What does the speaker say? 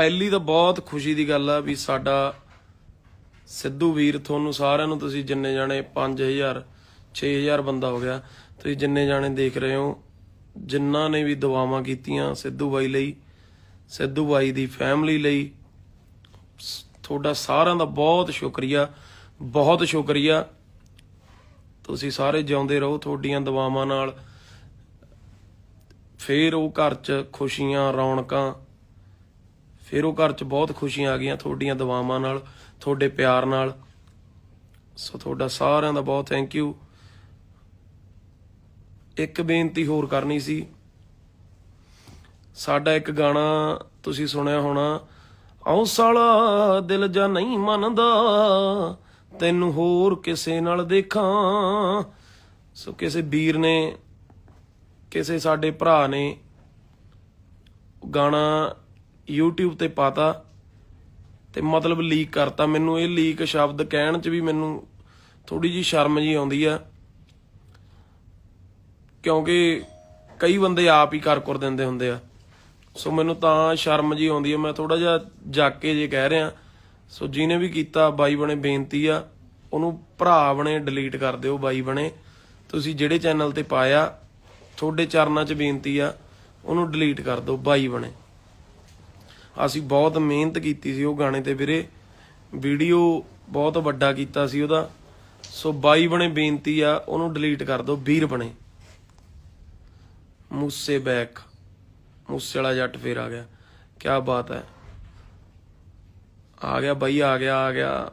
ਪਹਿਲੀ ਤਾਂ ਬਹੁਤ ਖੁਸ਼ੀ ਦੀ ਗੱਲ ਆ ਵੀ ਸਾਡਾ ਸਿੱਧੂ ਵੀਰ, ਤੁਹਾਨੂੰ ਸਾਰਿਆਂ ਨੂੰ ਤੁਸੀਂ ਜਿੰਨੇ ਜਾਣੇ 5000 6000 ਬੰਦਾ ਹੋ ਗਿਆ, ਤੁਸੀਂ ਜਿੰਨੇ ਜਾਣੇ ਦੇਖ ਰਹੇ ਹੋ, ਜਿਨ੍ਹਾਂ ਨੇ ਵੀ ਦੁਆਵਾਂ ਕੀਤੀਆਂ ਸਿੱਧੂ ਬਾਈ ਲਈ, ਸਿੱਧੂ ਬਾਈ ਦੀ ਫੈਮਿਲੀ ਲਈ, ਸ- ਤੁਹਾਡਾ ਸਾਰਿਆਂ ਦਾ ਬਹੁਤ ਸ਼ੁਕਰੀਆ ਬਹੁਤ ਸ਼ੁਕਰੀਆ। ਤੁਸੀਂ ਸਾਰੇ ਜਿਉਂਦੇ ਰਹੋ ਤੁਹਾਡੀਆਂ ਦੁਆਵਾਂ ਨਾਲ। ਫੇਰ ਉਹ ਘਰ 'ਚ ਖੁਸ਼ੀਆਂ, ਰੌਣਕਾਂ ਫਿਰ ਉਹ ਘਰ 'ਚ ਬਹੁਤ ਖੁਸ਼ੀਆਂ ਆ ਗਈਆਂ ਤੁਹਾਡੀਆਂ ਦੁਆਵਾਂ ਨਾਲ, ਤੁਹਾਡੇ ਪਿਆਰ ਨਾਲ। ਸੋ ਤੁਹਾਡਾ ਸਾਰਿਆਂ ਦਾ ਬਹੁਤ ਥੈਂਕ ਯੂ ਇੱਕ ਬੇਨਤੀ ਹੋਰ ਕਰਨੀ ਸੀ। ਸਾਡਾ ਇੱਕ ਗਾਣਾ ਤੁਸੀਂ ਸੁਣਿਆ ਹੋਣਾ, ਆਉ ਸਾਲਾ ਦਿਲ ਜਾਂ ਨਹੀਂ ਮੰਨਦਾ, ਤੈਨੂੰ ਹੋਰ ਕਿਸੇ ਨਾਲ ਦੇਖਾਂ। ਸੋ ਕਿਸੇ ਵੀਰ ਨੇ, ਕਿਸੇ ਸਾਡੇ ਭਰਾ ਨੇ ਗਾਣਾ YouTube ਤੇ ਪਾਤਾ ਤੇ ਮਤਲਬ ਲੀਕ ਕਰਤਾ। ਮੈਨੂੰ ਇਹ ਲੀਕ ਸ਼ਬਦ ਕਹਿਣ ਚ ਵੀ ਮੈਨੂੰ ਥੋੜੀ ਜੀ ਸ਼ਰਮ ਜੀ ਆਉਂਦੀ ਆ। ਕਿਉਂਕਿ ਕਈ ਬੰਦੇ ਆਪ ਹੀ ਕਰ ਕਰ ਦਿੰਦੇ ਹੁੰਦੇ ਆ। ਸੋ ਮੈਨੂੰ ਤਾਂ ਸ਼ਰਮ ਜੀ ਆਉਂਦੀ ਆ। ਮੈਂ ਥੋੜਾ ਜਿਹਾ ਜਾ ਕੇ ਜੇ ਕਹਿ ਰਿਹਾ। ਸੋ ਜਿਹਨੇ ਵੀ ਕੀਤਾ, ਬਾਈ ਬਣੇ ਬੇਨਤੀ ਆ। ਉਹਨੂੰ ਭਰਾ ਬਣੇ ਡਿਲੀਟ ਕਰ ਦਿਓ, ਬਾਈ ਬਣੇ। ਤੁਸੀਂ ਜਿਹੜੇ ਚੈਨਲ ਤੇ ਪਾਇਆ, ਤੁਹਾਡੇ ਚਰਨਾਂ 'ਚ ਬੇਨਤੀ ਆ, ਉਹਨੂੰ ਡਿਲੀਟ ਕਰ ਦਿਓ, ਬਾਈ ਬਣੇ। ਅਸੀਂ ਬਹੁਤ ਮਿਹਨਤ ਕੀਤੀ ਸੀ ਉਹ ਗਾਣੇ ਤੇ ਵੀਰੇ। ਵੀਡੀਓ ਬਹੁਤ ਵੱਡਾ ਕੀਤਾ ਸੀ ਉਹਦਾ। ਸੋ ਬਾਈ ਬਣੇ ਬੇਨਤੀ ਆ, ਉਹਨੂੰ ਡਿਲੀਟ ਕਰ ਦਿਓ, ਵੀਰ ਬਣੇ। ਮੂਸੇ ਬੈਕ। ਮੂਸੇ ਵਾਲਾ ਜੱਟ ਫੇਰ ਆ ਗਿਆ। ਕੀ ਬਾਤ ਹੈ। ਆ ਗਿਆ ਬਾਈ, ਆ ਗਿਆ ਆ ਗਿਆ।